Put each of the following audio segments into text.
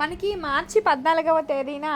మనకి మార్చి పద్నాలుగవ తేదీన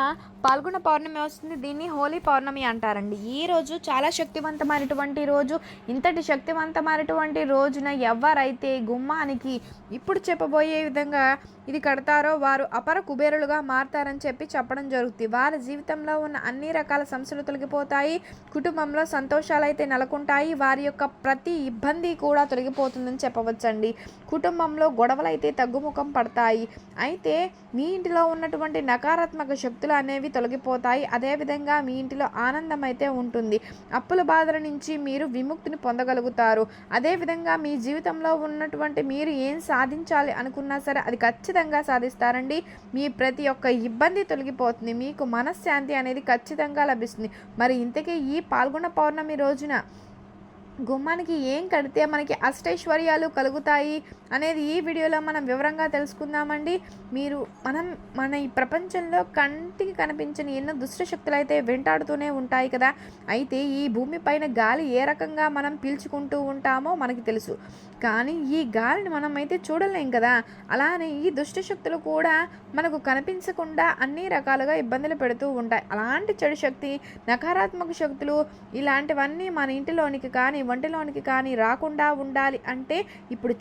పాల్గొన పౌర్ణమి వస్తుంది. దీన్ని హోలీ పౌర్ణమి అంటారండి. ఈ రోజు చాలా శక్తివంతమైనటువంటి రోజు. ఇంతటి శక్తివంతమైనటువంటి రోజున ఎవరైతే గుమ్మానికి ఇప్పుడు చెప్పబోయే విధంగా ఇది కడతారో వారు అపర కుబేరులుగా మారతారని చెప్పి చెప్పడం జరుగుతుంది. వారి జీవితంలో ఉన్న అన్ని రకాల సమస్యలు తొలగిపోతాయి. కుటుంబంలో సంతోషాలు అయితే నెలకొంటాయి. వారి యొక్క ప్రతి ఇబ్బంది కూడా తొలగిపోతుందని చెప్పవచ్చండి. కుటుంబంలో గొడవలు అయితే తగ్గుముఖం పడతాయి. అయితే మీ ఇంటిలో ఉన్నటువంటి నకారాత్మక శక్తులు అనేవి తొలగిపోతాయి. అదేవిధంగా మీ ఇంటిలో ఆనందం అయితే ఉంటుంది. అప్పుల బాధల నుంచి మీరు విముక్తిని పొందగలుగుతారు. అదేవిధంగా మీ జీవితంలో ఉన్నటువంటి మీరు ఏం సాధించాలి అనుకున్నా సరే అది ఖచ్చితంగా సాధిస్తారండి. మీ ప్రతి ఒక్క ఇబ్బంది తొలగిపోతుంది. మీకు మనశ్శాంతి అనేది ఖచ్చితంగా లభిస్తుంది. మరి ఇంతకీ ఈ పాల్గొన పౌర్ణమి రోజున గుమ్మానికి ఏం కడితే మనకి అష్టైశ్వర్యాలు కలుగుతాయి? అనేది ఈ వీడియోలో మనం వివరంగా తెలుసుకుందామండి. మీరు మనం మన ఈ ప్రపంచంలో కంటికి కనిపించని ఎన్నో దుష్ట శక్తులు అయితే వెంటాడుతూనే ఉంటాయి కదా. అయితే ఈ భూమిపైన గాలి ఏ రకంగా మనం పీల్చుకుంటూ ఉంటామో మనకి తెలుసు. కానీ ఈ గాలిని మనం అయితే చూడలేం కదా. అలానే ఈ దుష్ట శక్తులు కూడా మనకు కనిపించకుండా అన్ని రకాలుగా ఇబ్బందులు పెడుతూ ఉంటాయి. అలాంటి చెడు శక్తి నకారాత్మక శక్తులు ఇలాంటివన్నీ మన ఇంటిలోనికి కానీ వంటిలోనికి కానీ రాకుండా ఉండాలి అంటే ఇప్పుడు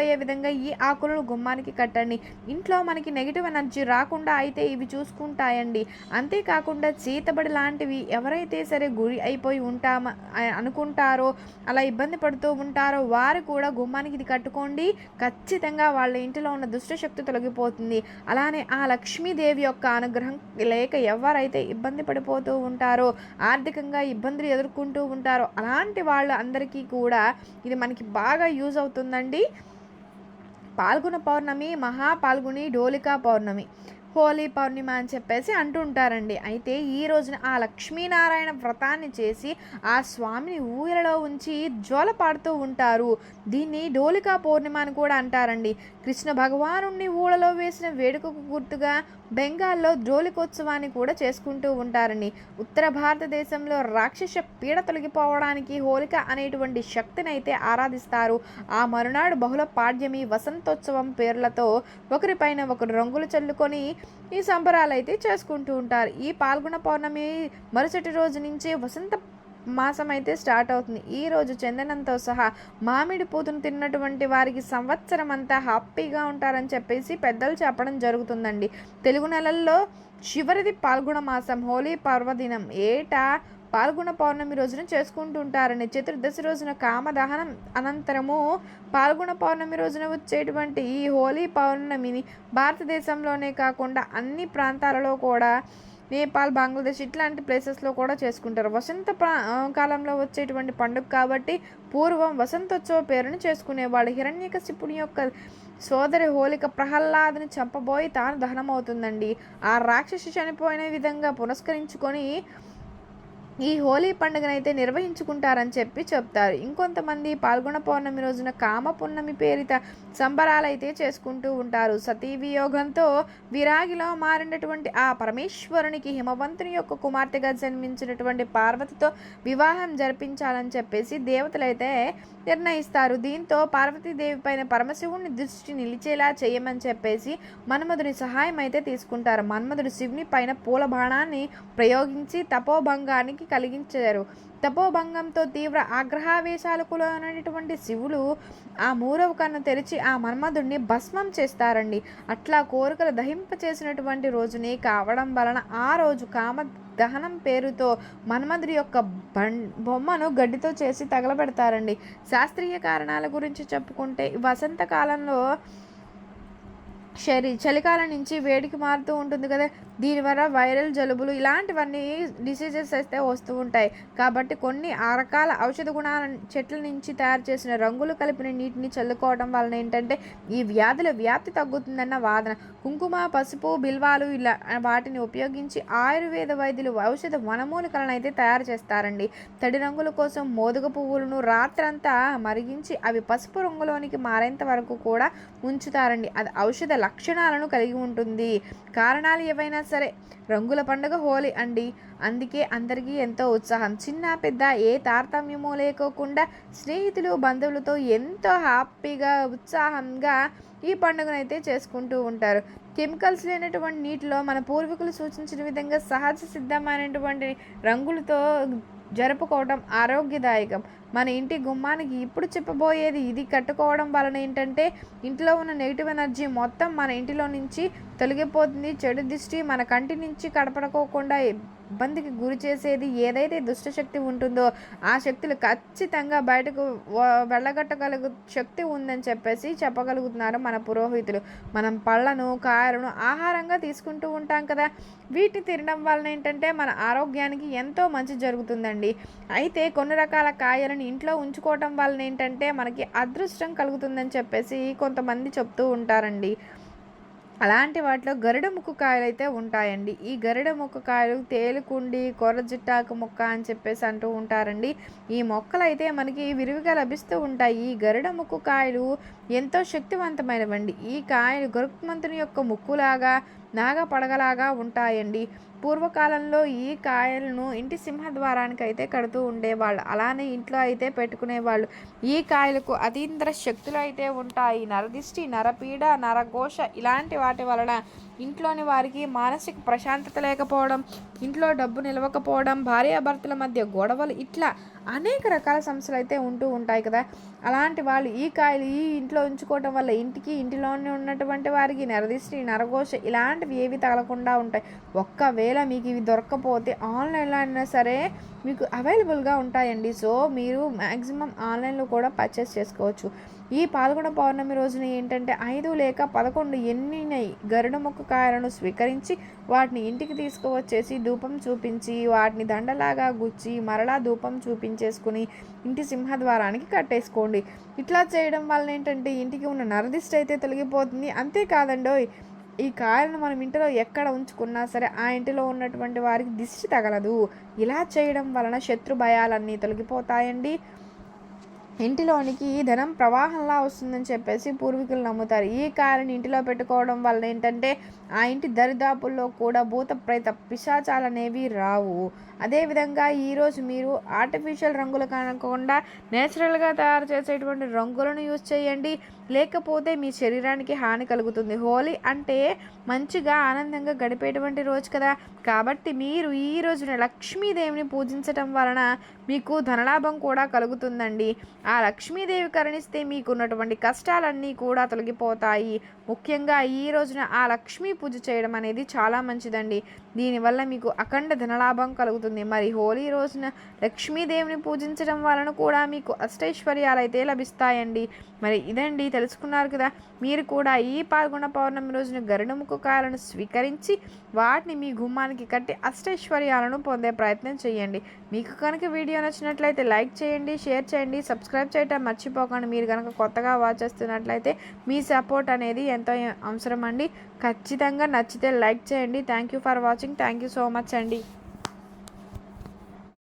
చెప్పుకోబోయే విధంగా ఈ ఆకులను గుమ్మానికి కట్టండి. ఇంట్లో మనకి నెగిటివ్ ఎనర్జీ రాకుండా అయితే ఇవి చూసుకుంటాయండి. అంతేకాకుండా చీతబడి లాంటివి ఎవరైతే సరే గురి అయిపోయి ఉంటామా అనుకుంటారో అలా ఇబ్బంది పడుతూ ఉంటారో వారు కూడా గుమ్మానికి ఇది కట్టుకోండి. ఖచ్చితంగా వాళ్ళ ఇంటిలో ఉన్న దుష్టశక్తి తొలగిపోతుంది. అలానే ఆ లక్ష్మీదేవి యొక్క అనుగ్రహం లేక ఎవరైతే ఇబ్బంది పడిపోతూ ఉంటారో ఆర్థికంగా ఇబ్బందులు ఎదుర్కొంటూ ఉంటారో అలాంటి వాళ్ళ అందరికీ కూడా ఇది మనకి బాగా యూజ్ అవుతుందండి. పాల్గొన పౌర్ణమి మహా పాల్గొని డోలికా పౌర్ణమి. హోలీ పౌర్ణిమ అని చెప్పేసి అంటుంటారండి. అయితే ఈ రోజున ఆ లక్ష్మీనారాయణ వ్రతాన్ని చేసి ఆ స్వామిని ఊయలలో ఉంచి జ్వల పాడుతూ ఉంటారు. దీన్ని డోలికా పౌర్ణిమ అని కూడా అంటారండి. కృష్ణ భగవానుణ్ణి ఊళ్ళలో వేసిన వేడుకకు గుర్తుగా బెంగాల్లో డోలికోత్సవాన్ని కూడా చేసుకుంటూ ఉంటారండి. ఉత్తర భారతదేశంలో రాక్షస పీడ తొలగిపోవడానికి హోలిక అనేటువంటి శక్తిని అయితే ఆరాధిస్తారు. ఆ మరునాడు బహుళ పాడ్యమి వసంతోత్సవం పేర్లతో ఒకరిపైన ఒకరు రంగులు చల్లుకొని ఈ సంబరాలు అయితే చేసుకుంటూ ఉంటారు. ఈ పాల్గొన పౌర్ణమి మరుసటి రోజు నుంచి వసంత మాసం అయితే స్టార్ట్ అవుతుంది. ఈ రోజు చందనంతో సహా మామిడి పూతను తిన్నటువంటి వారికి సంవత్సరం అంతా హ్యాపీగా ఉంటారని చెప్పేసి పెద్దలు చెప్పడం జరుగుతుందండి. తెలుగు నెలల్లో చివరిది పాల్గొన మాసం హోలీ పర్వదినం. ఏటా పాల్గొన పౌర్ణమి రోజున చేసుకుంటుంటారని చతుర్దశి రోజున కామదహనం అనంతరము పాల్గొన పౌర్ణమి రోజున వచ్చేటువంటి ఈ హోలీ పౌర్ణమిని భారతదేశంలోనే కాకుండా అన్ని ప్రాంతాలలో కూడా నేపాల్ బంగ్లాదేశ్ ఇట్లాంటి ప్లేసెస్లో కూడా చేసుకుంటారు. వసంత ప్రా కాలంలో వచ్చేటువంటి పండుగ కాబట్టి పూర్వం వసంతోత్సవ పేరును చేసుకునేవాడు హిరణ్యకశిపుని యొక్క సోదరి హోలిక ప్రహ్లాదని చంపబోయి తాను దహనమవుతుందండి. ఆ రాక్షసి చనిపోయిన విధంగా పురస్కరించుకొని ఈ హోలీ పండుగనైతే నిర్వహించుకుంటారని చెప్పి చెప్తారు. ఇంకొంతమంది పాల్గొన పౌర్ణమి రోజున కామ పున్నమి పేరిత సంబరాలు అయితే చేసుకుంటూ ఉంటారు. సతీ వియోగంతో విరాగిలో మారినటువంటి ఆ పరమేశ్వరునికి హిమవంతుని యొక్క కుమార్తెగా జన్మించినటువంటి పార్వతితో వివాహం జరిపించాలని చెప్పేసి దేవతలైతే నిర్ణయిస్తారు. దీంతో పార్వతీదేవి పైన పరమశివుని దృష్టి నిలిచేలా చేయమని చెప్పేసి మన్మధుని సహాయం అయితే తీసుకుంటారు. మన్మధుడు శివుని పైన పూల బాణాన్ని ప్రయోగించి తపోభంగానికి కలిగించారు. తపోభంగంతో తీవ్ర ఆగ్రహావేశాలకు లోనటువంటి శివులు ఆ మూరవ కన్ను తెరిచి ఆ మన్మధుడిని భస్మం చేస్తారండి. అట్లా కోరికలు దహింప చేసినటువంటి రోజునే కావడం వలన ఆ రోజు కామ దహనం పేరుతో మన్మధుడి యొక్క బం బొమ్మను గడ్డితో చేసి తగలబెడతారండి. శాస్త్రీయ కారణాల గురించి చెప్పుకుంటే వసంతకాలంలో శరీ చలికాలం నుంచి వేడికి మారుతూ ఉంటుంది కదా. దీనివల్ల వైరల్ జలుబులు ఇలాంటివన్నీ డిసీజెస్ అయితే వస్తూ ఉంటాయి. కాబట్టి కొన్ని ఆ రకాల ఔషధ గుణాల చెట్ల నుంచి తయారు చేసిన రంగులు కలిపిన నీటిని చల్లుకోవడం వలన ఏంటంటే ఈ వ్యాధుల వ్యాప్తి తగ్గుతుందన్న వాదన. కుంకుమ పసుపు బిల్వాలు ఇలా వాటిని ఉపయోగించి ఆయుర్వేద వైద్యులు ఔషధ వనమూలికలను అయితే తయారు చేస్తారండి. తడి రంగుల కోసం మోదుగ పువ్వులను రాత్రంతా మరిగించి అవి పసుపు రంగులోనికి మారేంత వరకు కూడా ఉంచుతారండి. అది ఔషధ లక్షణాలను కలిగి ఉంటుంది. కారణాలు ఏవైనా సరే రంగుల పండుగ హోలీ అండి. అందుకే అందరికీ ఎంతో ఉత్సాహం. చిన్న పెద్ద ఏ తారతమ్యమో లేకోకుండా స్నేహితులు బంధువులతో ఎంతో హ్యాపీగా ఉత్సాహంగా ఈ పండుగనైతే చేసుకుంటూ ఉంటారు. కెమికల్స్ లేనటువంటి నీటిలో మన పూర్వీకులు సూచించిన విధంగా సహజ సిద్ధమైనటువంటి రంగులతో జరుపుకోవడం ఆరోగ్యదాయకం. మన ఇంటి గుమ్మానికి ఇప్పుడు చెప్పబోయేది ఇది కట్టుకోవడం వలన ఏంటంటే ఇంట్లో ఉన్న నెగిటివ్ ఎనర్జీ మొత్తం మన ఇంటిలో నుంచి తొలగిపోతుంది. చెడు దృష్టి మన కంటి నుంచి కడపడుకోకుండా ఇబ్బందికి గురి చేసేది ఏదైతే దుష్టశక్తి ఉంటుందో ఆ శక్తులు ఖచ్చితంగా బయటకు వెళ్ళగట్టగలుగు శక్తి ఉందని చెప్పేసి చెప్పగలుగుతున్నారు మన పురోహితులు. మనం పళ్ళను కాయలను ఆహారంగా తీసుకుంటూ ఉంటాం కదా. వీటిని తినడం వలన ఏంటంటే మన ఆరోగ్యానికి ఎంతో మంచి జరుగుతుందండి. అయితే కొన్ని రకాల కాయలను ఇంట్లో ఉంచుకోవటం వలన ఏంటంటే మనకి అదృష్టం కలుగుతుందని చెప్పేసి కొంతమంది చెప్తూ ఉంటారండి. అలాంటి వాటిలో గరుడ ముక్కు కాయలు అయితే ఉంటాయండి. ఈ గరుడ ముక్కు కాయలు తేలుకుండి కొర్ర జిట్టాకు మొక్క అని చెప్పేసి అంటూ ఉంటారండి. ఈ మొక్కలు అయితే మనకి విరివిగా లభిస్తూ ఉంటాయి. ఈ గరుడ ముక్కు కాయలు ఎంతో శక్తివంతమైనవండి. ఈ కాయలు గరుత్మంతుని యొక్క ముక్కులాగా నాగ పడగలాగా ఉంటాయండి. పూర్వకాలంలో ఈ కాయలను ఇంటి సింహద్వారానికి అయితే కడుతూ ఉండేవాళ్ళు. అలానే ఇంట్లో అయితే పెట్టుకునేవాళ్ళు. ఈ కాయలకు అతీంద్ర శక్తులు అయితే ఉంటాయి. నరదిష్టి నరపీడ నరఘోష ఇలాంటి వాటి వలన ఇంట్లోని వారికి మానసిక ప్రశాంతత లేకపోవడం ఇంట్లో డబ్బు నిలవకపోవడం భార్యాభర్తల మధ్య గొడవలు ఇట్లా అనేక రకాల సమస్యలు అయితే ఉంటూ ఉంటాయి కదా. అలాంటి వాళ్ళు ఈ కాయలు ఈ ఇంట్లో ఉంచుకోవటం వల్ల ఇంటికి ఇంటిలోనే ఉన్నటువంటి వారికి నరదిష్టి నరఘోష ఇలాంటివి ఏవి తగలకుండా ఉంటాయి. ఒక్కవేళ మీకు ఇవి దొరకకపోతే ఆన్లైన్లో అయినా సరే మీకు అవైలబుల్గా ఉంటాయండి. సో మీరు మ్యాక్సిమం ఆన్లైన్లో కూడా పర్చేస్ చేసుకోవచ్చు. ఈ పాల్గొన పౌర్ణమి రోజున ఏంటంటే ఐదు లేక పదకొండు ఎన్నినై గరుడ మొక్క కాయలను స్వీకరించి వాటిని ఇంటికి తీసుకువచ్చేసి ధూపం చూపించి వాటిని దండలాగా గుచ్చి మరలా ధూపం చూపించేసుకుని ఇంటి సింహద్వారానికి కట్టేసుకోండి. ఇట్లా చేయడం వల్ల ఏంటంటే ఇంటికి ఉన్న నరదిష్ట అయితే తొలగిపోతుంది. అంతేకాదండోయ్ ఈ కాయలను మనం ఇంటిలో ఎక్కడ ఉంచుకున్నా సరే ఆ ఇంటిలో ఉన్నటువంటి వారికి దిష్టి తగలదు. ఇలా చేయడం వలన శత్రు భయాలన్నీ తొలగిపోతాయండి. ఇంటిలోనికి ధనం ప్రవాహంలా వస్తుందని చెప్పేసి పూర్వీకులు నమ్ముతారు. ఈ కారుని ఇంటిలో పెట్టుకోవడం వల్ల ఏంటంటే ఆ ఇంటి దరిదాపుల్లో కూడా భూత ప్రేత పిశాచాలనేవి రావు. అదేవిధంగా ఈరోజు మీరు ఆర్టిఫిషియల్ రంగులు కాకుండా నేచురల్గా తయారు చేసేటువంటి రంగులను యూజ్ చేయండి. లేకపోతే మీ శరీరానికి హాని కలుగుతుంది. హోలీ అంటే మంచిగా ఆనందంగా గడిపేటువంటి రోజు కదా. కాబట్టి మీరు ఈ రోజున లక్ష్మీదేవిని పూజించటం వలన మీకు ధనలాభం కూడా కలుగుతుందండి. ఆ లక్ష్మీదేవి కరుణిస్తే మీకున్నటువంటి కష్టాలన్నీ కూడా తొలగిపోతాయి. ముఖ్యంగా ఈ రోజున ఆ లక్ష్మీ పూజ చేయడం అనేది చాలా మంచిదండి. దీనివల్ల మీకు అఖండ ధనలాభం కలుగుతుంది. మరి హోలీ రోజున లక్ష్మీదేవిని పూజించడం వలన కూడా మీకు అష్టైశ్వర్యాలు అయితే లభిస్తాయండి. మరి ఇదండి తెలుసుకున్నారు కదా. మీరు కూడా ఈ పాల్గొన పౌర్ణమి రోజున గరుడముఖ కాయలను స్వీకరించి వాటిని మీ గుమ్మానికి కట్టి అష్టైశ్వర్యాలను పొందే ప్రయత్నం చేయండి. మీకు కనుక వీడియో నచ్చినట్లయితే లైక్ చేయండి షేర్ చేయండి సబ్స్క్రైబ్ చేయటం మర్చిపోకండి. మీరు కనుక కొత్తగా వాచ్ చేస్తున్నట్లయితే మీ సపోర్ట్ అనేది ఎంతో అవసరం అండి ఖచ్చితంగా ఖచ్చితంగా నచ్చితే లైక్ చేయండి. Thank you for watching thank you so much అండి.